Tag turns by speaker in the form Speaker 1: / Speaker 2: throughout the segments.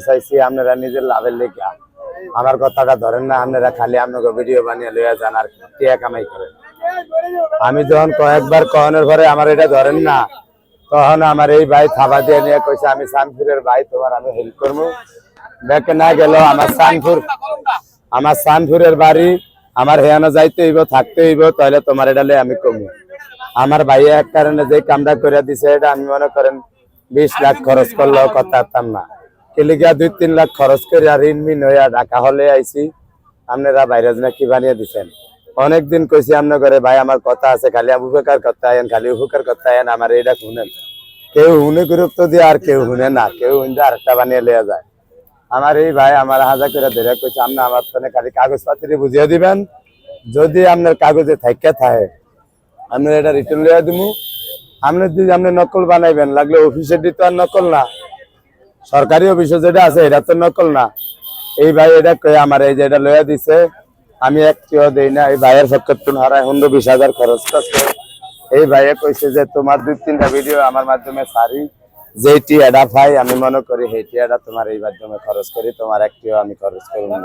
Speaker 1: চাইছি, আপনারা নিজের লাভের লেখা আমার কথাটা ধরেন না, আপনারা খালি আপনাকে ভিডিও বানিয়ে লইয়া যান আর টিয়া কামাই করেন। আমি যখন কয়েকবার কহনের পরে আমার এটা ধরেন না, তখন আমার এই ভাই থাবা দিয়ে নিয়ে কইছে, আমি সানপুরের ভাই, তোমার আমি হেল্প করব। দেখে না গেল, আমার সানপুর আমার সানপুরের বাড়ি, আমার হেয়ানো যাইতে হইব, থাকতে হইব, তাহলে তোমার এটা লই আমি কমু। আমার ভাই এক কারণে যে কামটা করে দিছে, এটা আমি মনে করেন বিশ লাখ খরচ করলেও কথা না। কেলিগা দুই তিন লাখ খরচ করে ঋণ মিন হইয়া ঢাকা হলে আইছি। আপনারা বাইরে না কি বানিয়ে দিছেন? অনেকদিন কইছি আপনার ঘরে ভাই, আমার কথা আছে, খালি উপকার করতে আয়েন খালি উপকার করতে আয়েন আমার এটা শুনেন। কেউ হুনে গুরুত্ব দিয়ে আর কেউ শুনে না, কেউ হুনতে আরেকটা বানিয়ে লিয়ে যায়। আমার এই ভাই আমার হাজা করে ধরে কইছে, আপনি আমার তো খালি কাগজপত্র বুঝিয়ে দিবেন। যদি আপনার কাগজে থাকে থাকে আপনি এটা রিটার্ন লিয়ে দিমু। আপনি যদি আপনি নকল বানাইবেন, লাগলে অফিসে দিতে আর নকল না। সরকারি অফিসে যেটা আছে এটা তো নকল না। এই ভাই এটা আমার এই যে এটা লইয়া দিছে আমি একটিও দেই না। এই ভাইয়ের সত্তর হারায় হুন্ডো বিশ হাজার খরচ করছে। এই ভাইয়ে কইছে যে তোমার দুই তিনটা ভিডিও আমার মাধ্যমে সারি যে টিয়াটা পাই আমি মনে করি সেই টিয়াটা তোমার এই মাধ্যমে খরচ করি তোমার একটিও আমি খরচ করি না।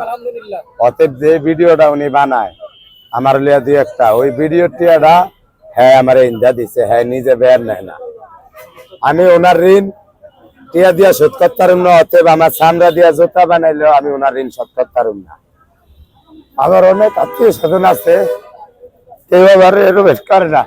Speaker 1: অতএব যে ভিডিওটা উনি বানায় আমার লিয়া দুই একটা ওই ভিডিও টিয়াটা হ্যাঁ আমার ইন্দা দিছে হ্যাঁ নিজে বের নেয় না। আমি ওনার ঋণ টিয়া দিয়া শোধ করতে পারুম না, অতএব আমার সামরা দিয়া জোতা বানাইলেও আমি ওনার ঋণ শোধ করতে পারুম না। আমার অনেক আত্মীয় স্বজন আছে আবার এরকম করে না।